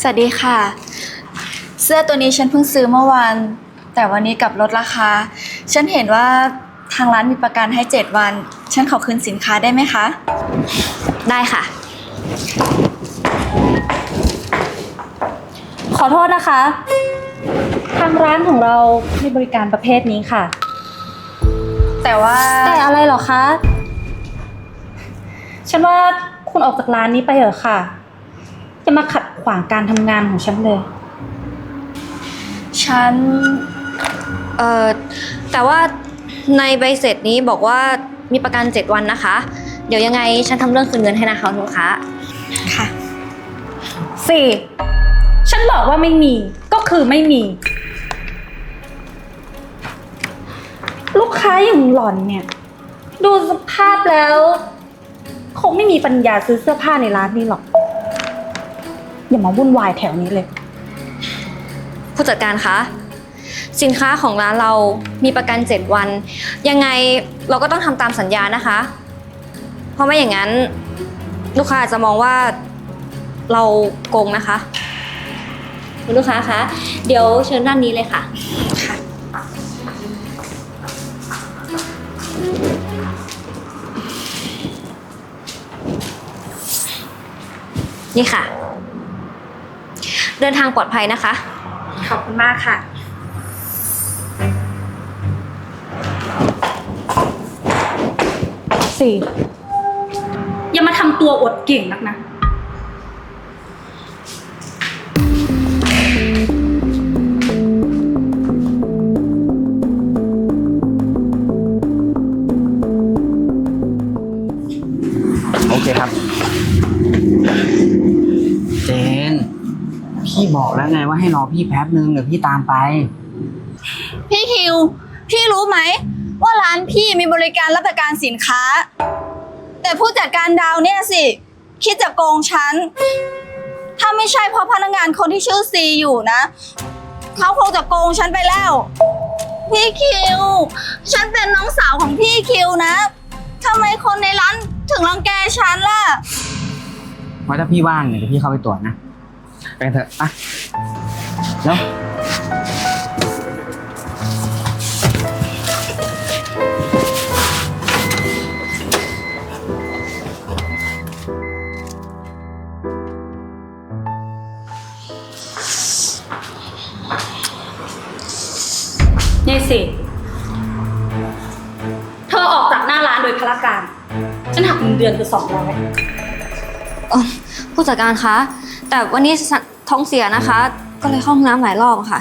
สวัสดีค่ะ เสื้อตัวนี้ฉันเพิ่งซื้อเมื่อวาน แต่วันนี้กลับลดราคา ฉันเห็นว่าทางร้านมีประกันให้ 7 วัน ฉันขอคืนสินค้าได้ไหมคะ ได้ค่ะ ขอโทษนะคะ ทางร้านของเราให้บริการประเภทนี้ค่ะ แต่ว่าแต่อะไรเหรอคะ ฉันว่า คุณออกจากร้านนี้ไปเถอะค่ะ จะมาขัดขวางการทำงานของฉันเลย ฉัน เอ่อ แต่ว่าในใบเสร็จนี้บอกว่ามีประกัน7วันนะคะ เดี๋ยวยังไงฉันทำเรื่องคืนเงินให้นะคะคุณลูกค้า ค่ะ สี่ ฉันบอกว่าไม่มี ก็คือไม่มี ลูกค้าอย่างหล่อนเนี่ย ดูสภาพแล้ว คงไม่มีปัญญาซื้อเสื้อผ้าในร้านนี้หรอก อย่ามาวุ่นวายแถวนี้เลย ผู้จัดการคะ สินค้าของร้านเรามีประกัน 7 วัน ยังไงเราก็ต้องทำตามสัญญานะคะ เพราะไม่อย่างนั้น ลูกค้าอาจจะมองว่าเราโกงนะคะ คุณลูกค้าคะ เดี๋ยวเชิญด้านนี้เลยค่ะ ค่ะ นี่ค่ะ เดินทางปลอดภัยนะคะ ขอบคุณมากค่ะ สี่ อย่ามาทำตัวอวดเก่งนักนะ ให้รอพี่แป๊บนึงเดี๋ยวพี่ตามไป พี่คิว พี่รู้ไหม ว่าร้านพี่มีบริการรับประกันสินค้า แต่ผู้จัดการดาวเนี่ยสิ คิดจะโกงฉัน ถ้าไม่ใช่เพราะพนักงานคนที่ชื่อซีอยู่นะ เขาคงจะโกงฉันไปแล้ว พี่คิว ฉันเป็นน้องสาวของพี่คิวนะทำไมคนในร้านถึงรังแกฉันล่ะว่าถ้าพี่ว่างเนี่ยเดี๋ยวพี่เข้าไปตรวจนะ ไปกันเถอะอ่ะแล้วนี่สิ เธอออกจากหน้าร้านโดยพละการ ฉันหักเงินเดือนเธอสองร้อยเอ่อผู้จัดการคะ แต่วันนี้ฉันท้องเสียนะคะ ก็เลยเข้าห้องน้ำหลายรอบอะค่ะ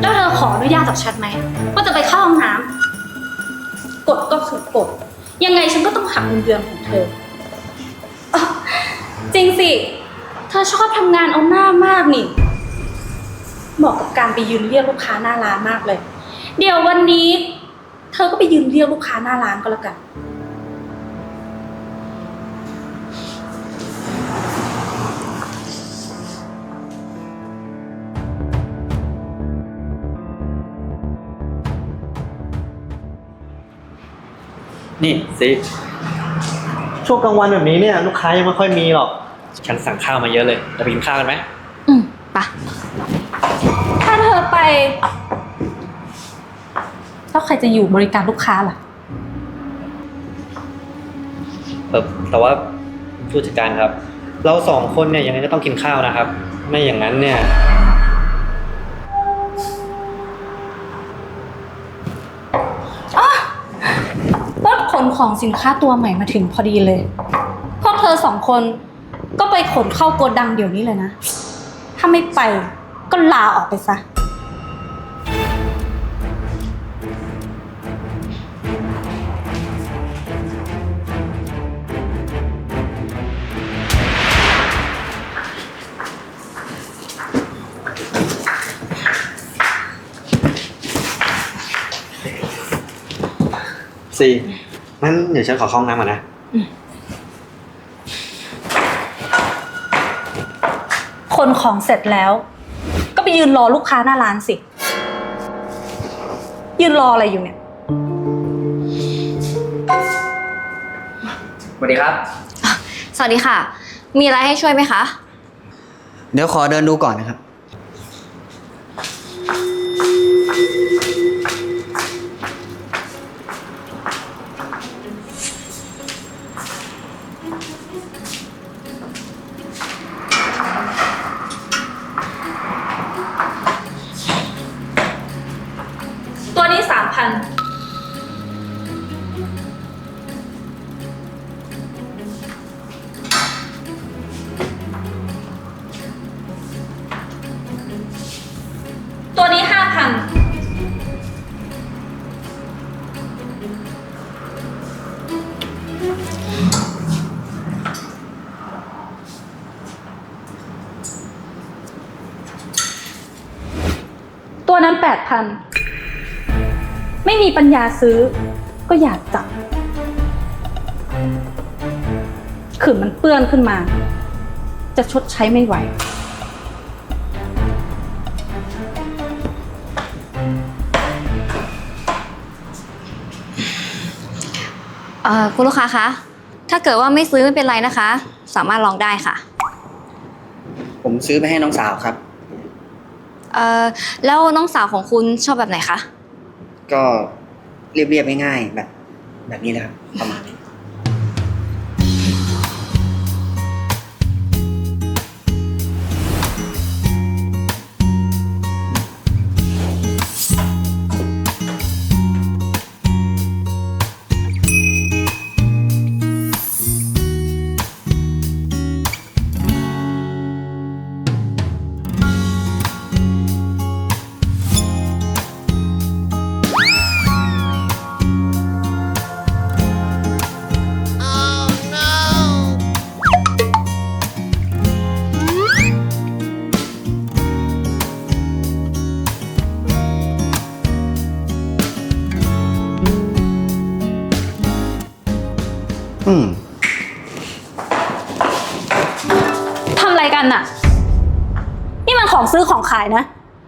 แล้วเธอขออนุญาตจากฉันไหมว่าจะไปเข้าห้องน้ำกฎก็คือกฎยังไงฉันก็ต้องหักเงินเดือนของเธออ๊ะจริงสิ เธอชอบทำงานเอาหน้ามากนี่ เหมาะกับการไปยืนเรียกลูกค้าหน้าร้านมากเลย เดี๋ยววันนี้ เธอก็ไปยืนเรียกลูกค้าหน้าร้านก็แล้วกัน นี่สิช่วงกลางวันแบบนี้เนี่ยลูกค้ายังไม่ค่อยมีหรอก ฉันสั่งข้าวมาเยอะเลยจะไปกินข้าวกันไหมอืมไปะถ้าเธอไป แล้วใครจะอยู่บริการลูกค้าล่ะ เออแต่ว่าผู้จัดการครับ เราสองคนเนี่ยยังไงก็ต้องกินข้าวนะครับ ไม่อย่างนั้นเนี่ย รถ ของสินค้าตัวใหม่มาถึงพอดีเลย พวกเธอสองคนก็ไปขนเข้าโกดังเดี๋ยวนี้เลยนะ ถ้าไม่ไปก็ลาออกไปซะสิ งั้นเดี๋ยวฉันขอเข้าห้องน้ำก่อนนะ คนของเสร็จแล้ว ก็ไปยืนรอลูกค้าหน้าร้านสิ ยืนรออะไรอยู่เนี่ย สวัสดีครับ สวัสดีค่ะ มีอะไรให้ช่วยไหมคะ เดี๋ยวขอเดินดูก่อนนะครับ ตั ปัญญาซื้อ ก็อยากจับขืนมันเปื้อนขึ้นมา จะชดใช้ไม่ไหว เอ่อคุณลูกค้าคะ ถ้าเกิดว่าไม่ซื้อไม่เป็นไรนะคะ สามารถลองได้ค่ะ ผมซื้อไปให้น้องสาวครับ เอ่อ แล้วน้องสาวของคุณชอบแบบไหนคะ ก็ เรียบๆง่ายๆแบบ แบบนี้เลยครับประมาณนี้ อืม ทำอะไรกันน่ะ นี่มันของซื้อของขายนะ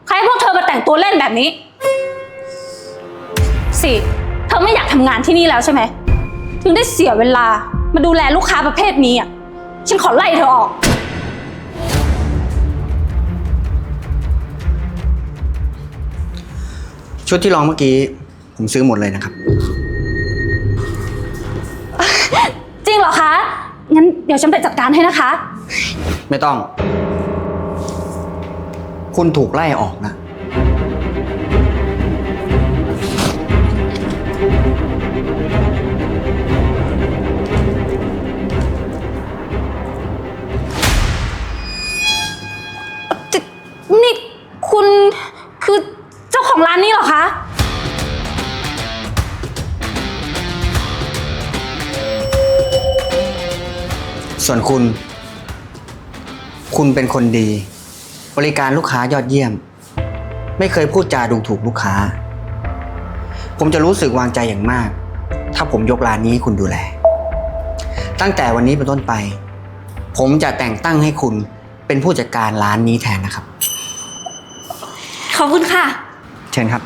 ใครให้พวกเธอมาแต่งตัวเล่นแบบนี้ สิ เธอไม่อยากทำงานที่นี่แล้วใช่ไหม ถึงได้เสียเวลามาดูแลลูกค้าประเภทนี้อะ ฉันขอไล่เธอออก ชุดที่ลองเมื่อกี้ ผมซื้อหมดเลยนะครับ เดี๋ยวฉันไปจัดการให้นะคะ ไม่ต้อง คุณถูกไล่ออกนะ นี่คุณคือเจ้าของร้านนี้เหรอคะ ส่วนคุณ คุณเป็นคนดี บริการลูกค้ายอดเยี่ยม ไม่เคยพูดจาดูถูกลูกค้า ผมจะรู้สึกวางใจอย่างมาก ถ้าผมยกร้านนี้ให้คุณดูแล ตั้งแต่วันนี้เป็นต้นไป ผมจะแต่งตั้งให้คุณเป็นผู้จัดการร้านนี้แทนนะครับ ขอบคุณค่ะ เชิญครับ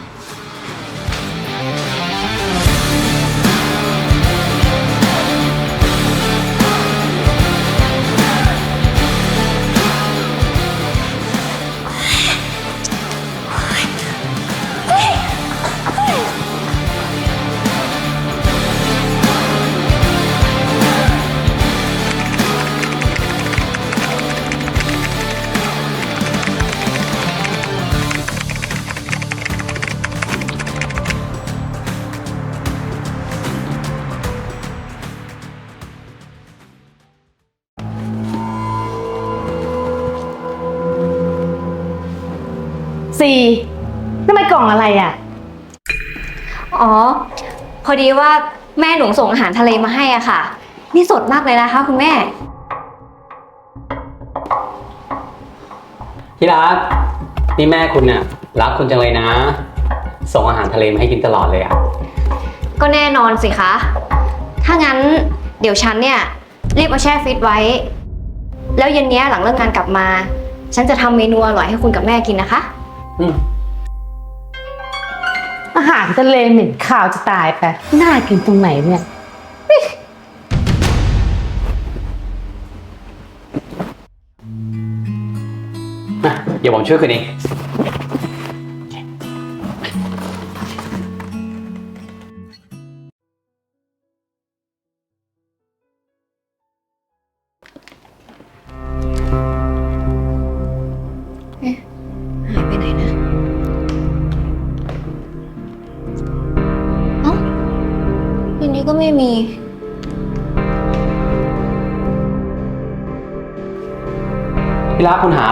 สี่นั่นมันกล่องอะไรอะ อ๋อ พอดีว่าแม่หนูส่งอาหารทะเลมาให้อะค่ะ นี่สดมากเลยนะคะ คุณแม่ ที่รักนี่แม่คุณน่ะรักคุณจังเลยนะ ส่งอาหารทะเลมาให้กินตลอดเลยอะก็แน่นอนสิคะ ถ้างั้นเดี๋ยวฉันเนี่ยรีบเอาแช่ฟิตไว้ แล้วเย็นเนี้ยหลังเลิกงานกลับมา ฉันจะทำเมนูอร่อยให้คุณกับแม่กินนะคะ อาหารทะเลเหม็นข่าวจะตายไป น่ากินตรงไหนเนี่ย นะเดี๋ยวผช่วยคุณเอง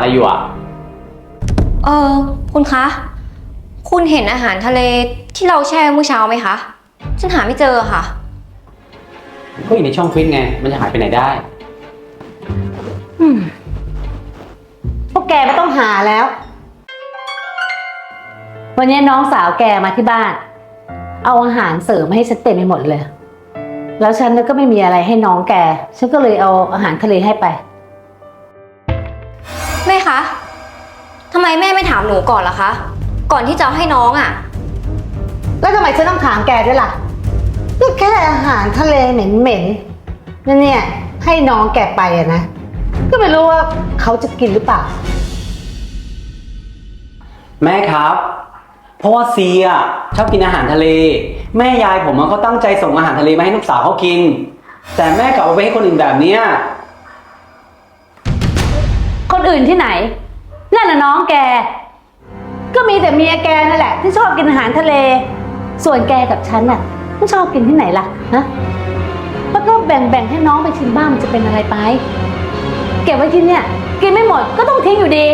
อะไรอยู่อะ เออคุณคะ คุณเห็นอาหารทะเลที่เราแช่เมื่อเช้าไหมคะ ฉันหาไม่เจอค่ะ ก็อยู่ในช่องฟิตไง มันจะหายไปไหนได้อืมพวกแกไม่ต้องหาแล้ว วันนี้น้องสาวแกมาที่บ้าน เอาอาหารเสริมมาให้ฉันเต็มไปหมดเลย แล้วฉันก็ไม่มีอะไรให้น้องแก ฉันก็เลยเอาอาหารทะเลให้ไป แม่คะทำไมแม่ไม่ถามหนูก่อนล่ะคะ ก่อนที่จะเอาให้น้องอะ แล้วทำไมฉันต้องถามแกด้วยล่ะก็แค่อาหารทะเลเหม็นๆนั่นเนี่ยให้น้องแกไปอะนะ ก็ไม่รู้ว่าเขาจะกินหรือเปล่า แม่ครับ เพราะว่าซีอะชอบกินอาหารทะเล แม่ยายผมอะเขาตั้งใจส่งอาหารทะเลมาให้ลูกสาวเขากิน แต่แม่กลับเอาไปให้คนอื่นแบบเนี้ย คนอื่นที่ไหน นั่นน่ะน้องแก ก็มีแต่เมียแกนั่นแหละ ที่ชอบกินอาหารทะเล ส่วนแกกับฉันน่ะไม่ชอบกินที่ไหนล่ะฮะแล้วก็แบ่งๆให้น้องไปชิมบ้างมันจะเป็นอะไรไป เก็บไว้ที่เนี่ย กินไม่หมดก็ต้องทิ้งอยู่ดี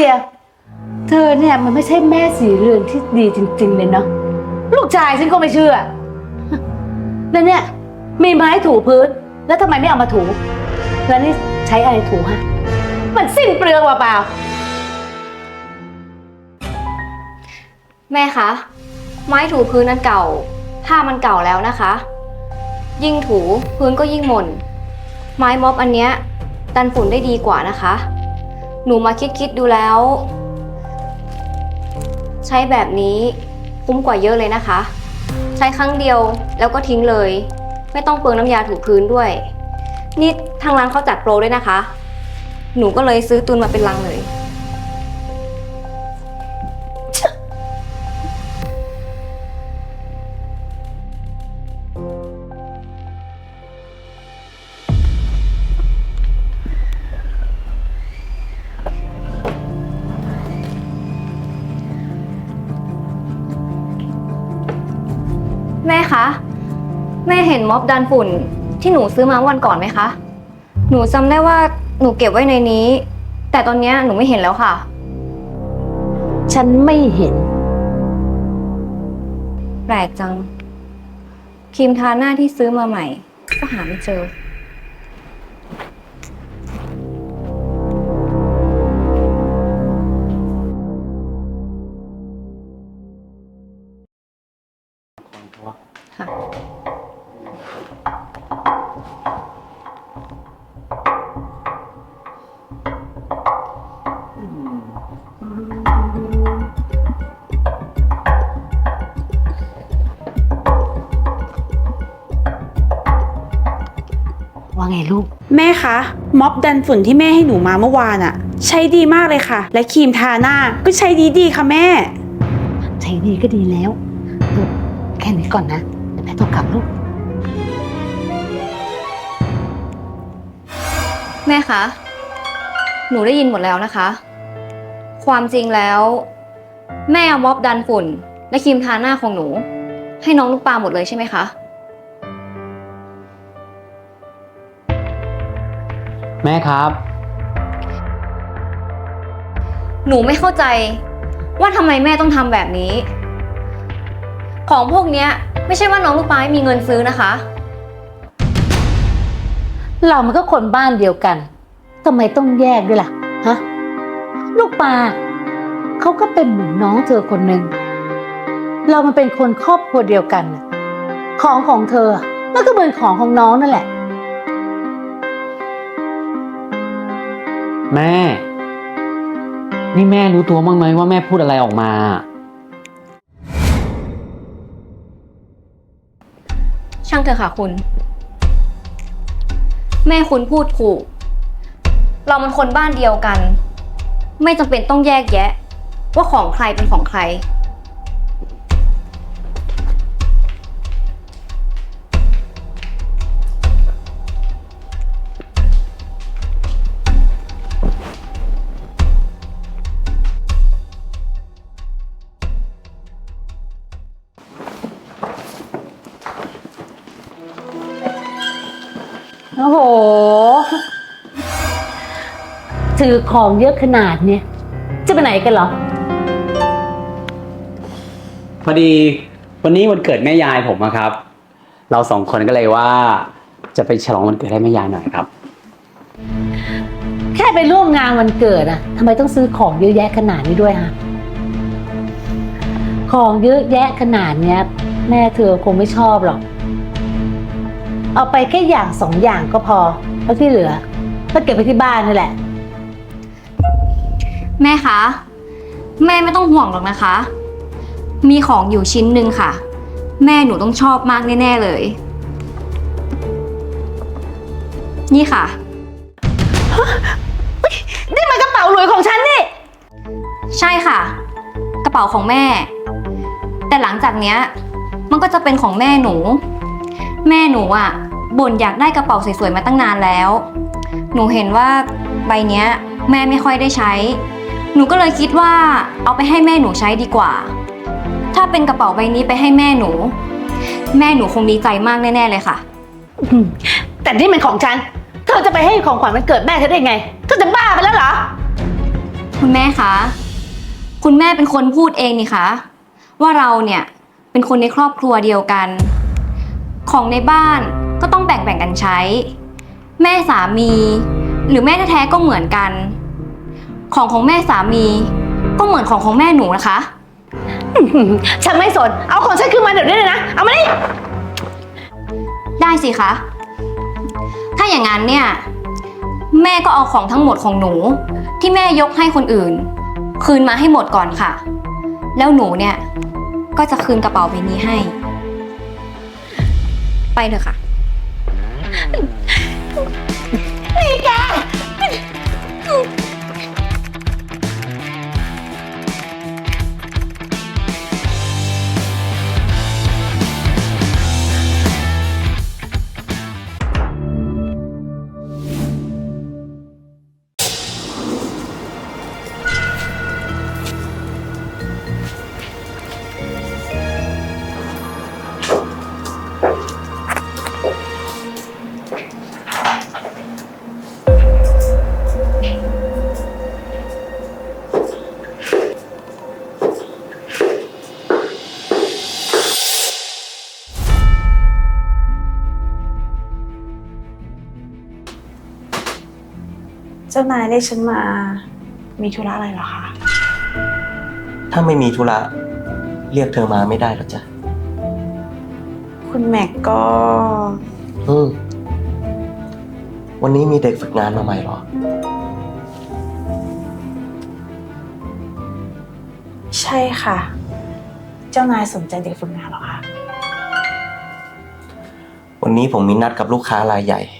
ชียร์เธอเนี่ยมันไม่ใช่แม่สีเรือนที่ดีจริง ๆ เลยเนาะลูกชายฉันก็ไม่เชื่อ แล้วเนี่ย มีไม้ถูพื้น แล้วทำไมไม่เอามาถู แล้วนี่ใช้อะไรถูฮะ มันสิ้นเปลืองเปล่าแม่คะ ไม้ถูพื้นนั้นเก่า ผ้ามันเก่าแล้วนะคะ ยิ่งถูพื้นก็ยิ่งหม่น ไม้ม็อบอันเนี้ยกันฝุ่นได้ดีกว่านะคะ หนูมาคิดคิดดูแล้ว ใช้แบบนี้คุ้มกว่าเยอะเลยนะคะ ใช้ครั้งเดียวแล้วก็ทิ้งเลย ไม่ต้องเปลืองน้ำยาถูพื้นด้วย นี่ทางร้านเขาจัดโปรด้วยนะคะ หนูก็เลยซื้อตุนมาเป็นลังเลย ม่เห็นม็อบดันฝุ่น ที่หนูซื้อมาวันก่อนไหมคะ หนูจำได้ว่าหนูเก็บไว้ในนี้ แต่ตอนเนี้ยหนูไม่เห็นแล้วค่ะๆฉันไม่เห็น แปลกจังครีมทาหน้าที่ซื้อมาใหม่ ก็หาไม่เจอ คะม็อบดันฝุ่นที่แม่ให้หนูมาเมื่อวานอะใช้ดีมากเลยค่ะ และครีมทาหน้าก็ใช้ดีดีๆค่ะแม่ ใช้ดีก็ดีแล้วลูกแค่นี้ก่อนนะเดี๋ยวแม่ต้องกลับลูก แม่คะ หนูได้ยินหมดแล้วนะคะ ความจริงแล้ว แม่เอาม็อบดันฝุ่น และครีมทาหน้าของหนู ให้น้องลูกปลาหมดเลยใช่ไหมคะ แม่ครับ หนูไม่เข้าใจ ว่าทำไมแม่ต้องทำแบบนี้ ของพวกเนี้ย ไม่ใช่ว่าน้องลูกปลาไม่มีเงินซื้อนะคะ เรามันก็คนบ้านเดียวกันทำไมต้องแยกด้วยล่ะฮะลูกปลาเขาก็เป็นเหมือนน้องเธอคนหนึ่งเรามันเป็นคนครอบครัวเดียวกันน่ะของของเธอ มันก็เหมือนของของน้องนั่นแหละ แม่ นี่แม่รู้ตัวบ้างไหมว่าแม่พูดอะไรออกมา ช่างเถอะค่ะคุณ แม่คุณพูดถูก เรามันคนบ้านเดียวกัน ไม่จำเป็นต้องแยกแยะ ว่าของใครเป็นของใคร อของเยอะขนาดเนี้ยจะไปไหนกันเหรอ พอดีวันนี้วันเกิดแม่ยายผมอะครับ เราสองคนก็เลยว่า จะไปฉลองวันเกิดให้แม่ยายหน่อยครับ แค่ไปร่วมงานวันเกิดอะทำไมต้องซื้อของเยอะแยะขนาดนี้ด้วยฮะของเยอะแยะขนาดเนี้ย แม่เธอคงไม่ชอบหรอก เอาไปแค่อย่างสองอย่างก็พอแล้วที่เหลือก็เก็บไปที่บ้านนี่แหละ แม่คะ แม่ไม่ต้องห่วงหรอกนะคะ มีของอยู่ชิ้นหนึ่งค่ะ แม่หนูต้องชอบมากแน่ๆเลย นี่ค่ะ นี่มันกระเป๋าหลุยของฉันนี่ ใช่ค่ะ กระเป๋าของแม่ แต่หลังจากเนี้ย มันก็จะเป็นของแม่หนู แม่หนูอะบ่นอยากได้กระเป๋าสวยๆมาตั้งนานแล้ว หนูเห็นว่าใบเนี้ย แม่ไม่ค่อยได้ใช้ หนูก็เลยคิดว่าเอาไปให้แม่หนูใช้ดีกว่า ถ้าเป็นกระเป๋าใบนี้ไปให้แม่หนู แม่หนูคงดีใจมากแน่ ๆ เลยค่ะแต่นี่มันของฉัน เธอจะไปให้ของขวัญมันเกิดแม่เธอได้ไง เธอจะบ้าไปแล้วเหรอ คุณแม่คะ คุณแม่เป็นคนพูดเองนี่คะ ว่าเราเนี่ยเป็นคนในครอบครัวเดียวกัน ของในบ้านก็ต้องแบ่งแบ่งกันใช้ แม่สามี หรือแม่แท้ๆก็เหมือนกัน ของของแม่สามี ก็เหมือนของของแม่หนูนะคะ ฉันไม่สน เอาของฉันคืนมาเดี๋ยวนี้เลยนะ เอามานี่ได้สิคะ ถ้าอย่างนั้นเนี่ย แม่ก็เอาของทั้งหมดของหนู ที่แม่ยกให้คนอื่น คืนมาให้หมดก่อนค่ะ แล้วหนูเนี่ย ก็จะคืนกระเป๋าใบนี้ให้ ไปเถอะค่ะเจ้านายเรียกฉันมา มีธุระอะไรเหรอคะ ถ้าไม่มีธุระเรียกเธอมาไม่ได้หรอจ๊ะคุณแม็กก็ อืมวันนี้มีเด็กฝึกงานมาใหม่เหรอ ใช่ค่ะ เจ้านายสนใจเด็กฝึกงานเหรอคะ วันนี้ผมมีนัดกับลูกค้ารายใหญ่เดี๋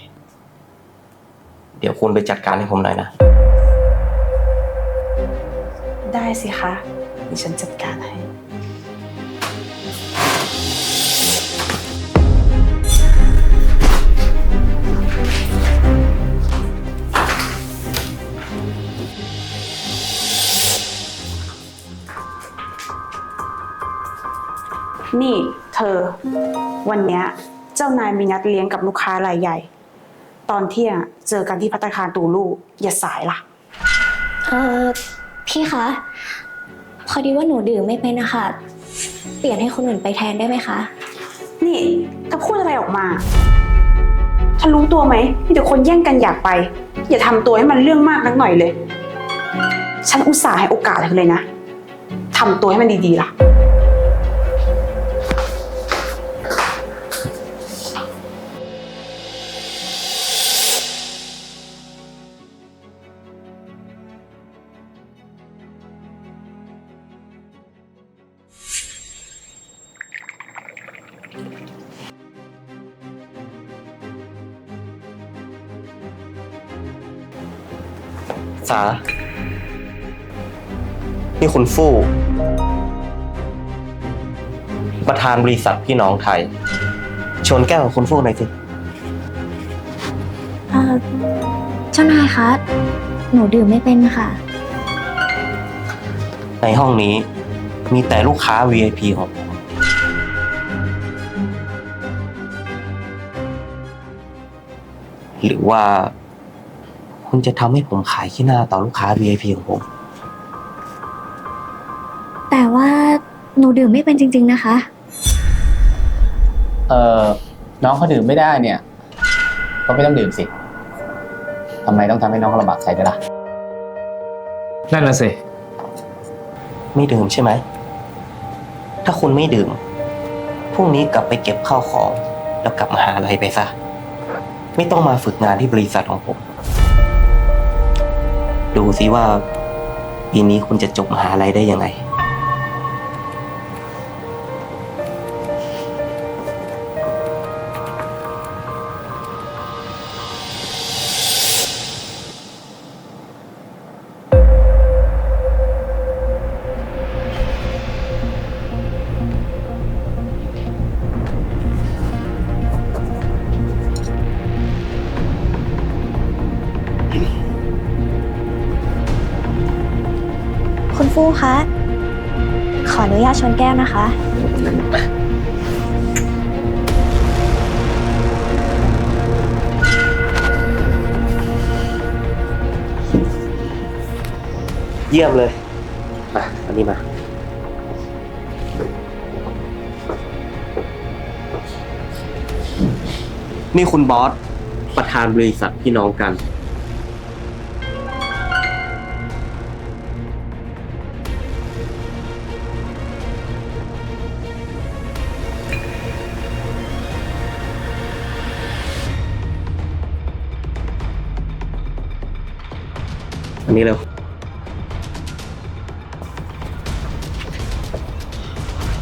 ยว คุณไปจัดการให้ผมหน่อยนะ ได้สิคะดิฉันจัดการให้ นี่เธอ วันเนี้ยเจ้านายมีนัดเลี้ยงกับลูกค้ารายใหญ่ ตอนเที่ยงเจอกันที่พัตตาคารตูลูกอย่าสายล่ะ เออพี่คะ พอดีว่าหนูดื่มไม่เป็นนะคะ เปลี่ยนให้คนอื่นไปแทนได้ไหมคะ นี่เธอพูดอะไรออกมาเธอรู้ตัวไหมมีแต่คนแย่งกันอยากไป อย่าทำตัวให้มันเรื่องมากนักหน่อยเลย ฉันอุตส่าห์ให้โอกาสเธอเลยนะทำตัวให้มันดีๆล่ะ ษานี่คุณฟู่ ประธานบริษัทพี่น้องไทยชนแก้วกับคุณฟู่หน่อยสิ เอ่อเจ้านายคะ หนูดื่มไม่เป็นค่ะ ในห้องนี้มีแต่ลูกค้า VIP ของผม หรือว่า คุณจะทำให้ผมขายขี้หน้าต่อลูกค้า VIP ของผม แต่ว่าหนูดื่มไม่เป็นจริง ๆนะคะ เออน้องเขาดื่มไม่ได้เนี่ย ก็ไม่ต้องดื่มสิทำไมต้องทำให้น้องเขาลำบากใจด้วยล่ะ นั่นน่ะสิ ไม่ดื่มใช่ไหม ถ้าคุณไม่ดื่ม พรุ่งนี้กลับไปเก็บข้าวของ แล้วกลับมาหาอะไรไปซะ ไม่ต้องมาฝึกงานที่บริษัทของผม ดูสิว่าปีนี้คุณจะจบมหาลัยได้ยังไงู่คะ ขออนุญาตชนแก้วนะคะ เยี่ยมเลย มาอันนี้มา นี่คุณบอส ประธานบริษัทพี่น้องกัน อันนี้เร็ว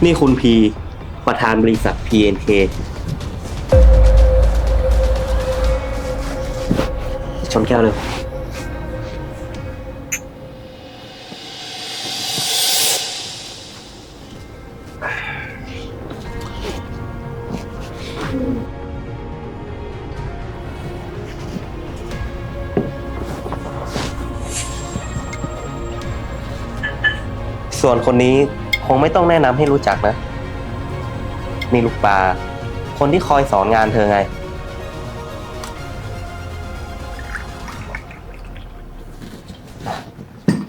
นี่คุณพีประธานบริษัท PNK ชนแก้วเลย ส่วนคนนี้คงไม่ต้องแนะนำให้รู้จักนะ นี่ลูกปลาคนที่คอยสอนงานเธอไง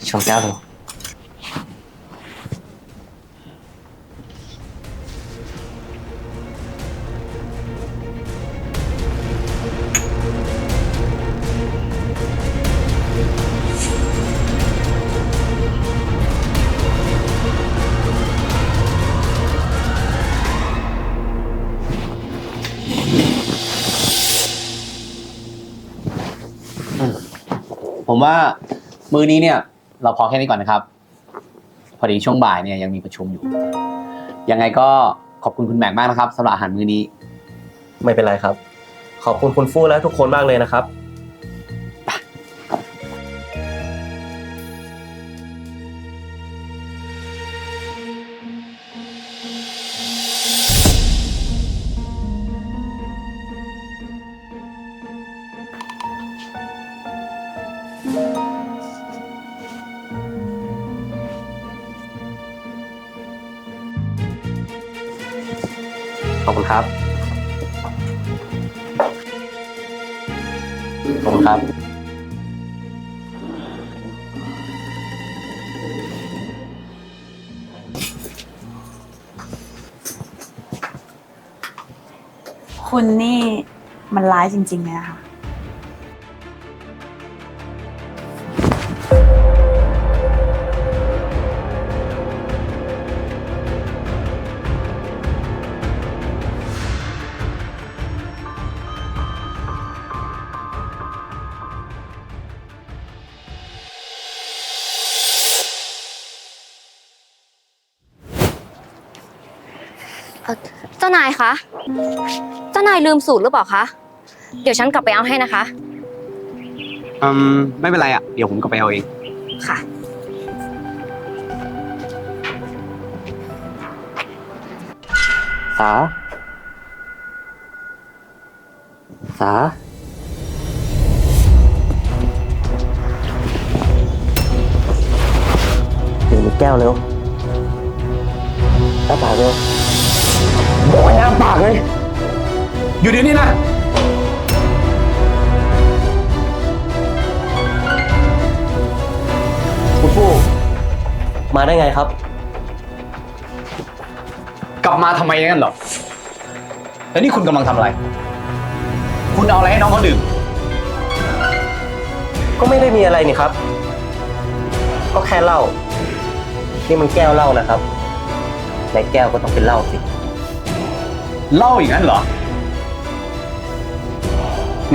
ชมแก้วเลยผ ว่ามื้อนี้เนี่ย เราพอแค่นี้ก่อนนะครับ พอดีช่วงบ่ายเนี่ยยังมีประชุมอยู่ ยังไงก็ขอบคุณคุณแม็กมากนะครับสำหรับอาหารมื้อนี้ ไม่เป็นไรครับ ขอบคุณคุณฟู่และทุกคนมากเลยนะครับ อบคุณครับ ขอบคุณครับ คุณนี่มันร้ายจริงๆเลยนะคะ เจ้านายคะ เจ้านายลืมสูตรหรือเปล่าคะ เดี๋ยวฉันกลับไปเอาให้นะคะ อืมไม่เป็นไรอะ เดี๋ยวผมก็ไปเอาเอง ค่ะ สา สาดื่มอีกแก้วเร็วอ้าปากเร็ว บอกให้อ้าปากเลยอยู่เดี๋ยวนี้นะ คุณฟู่มาได้ไงครับ กลับมาทำไมงั้นเหรอ แล้วนี่คุณกำลังทำอะไร คุณเอาอะไรให้น้องเขาดื่ม ก็ไม่ได้มีอะไรนี่ครับ ก็แค่เหล้านี่มันแก้วเหล้านะครับในแก้วก็ต้องเป็นเหล้าสิ เหล้าอย่างนั้นเหรอ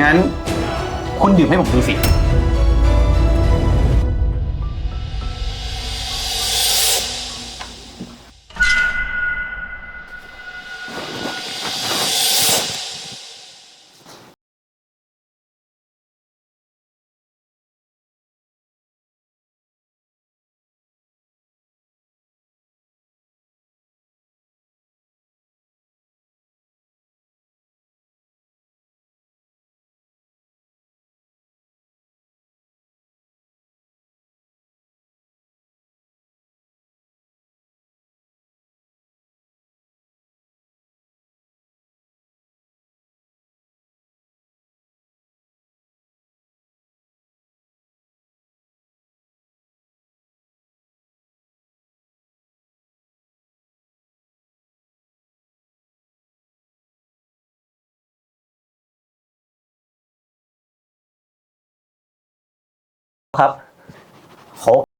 งั้น คุณดื่มให้ผมดูสิ ครับโคก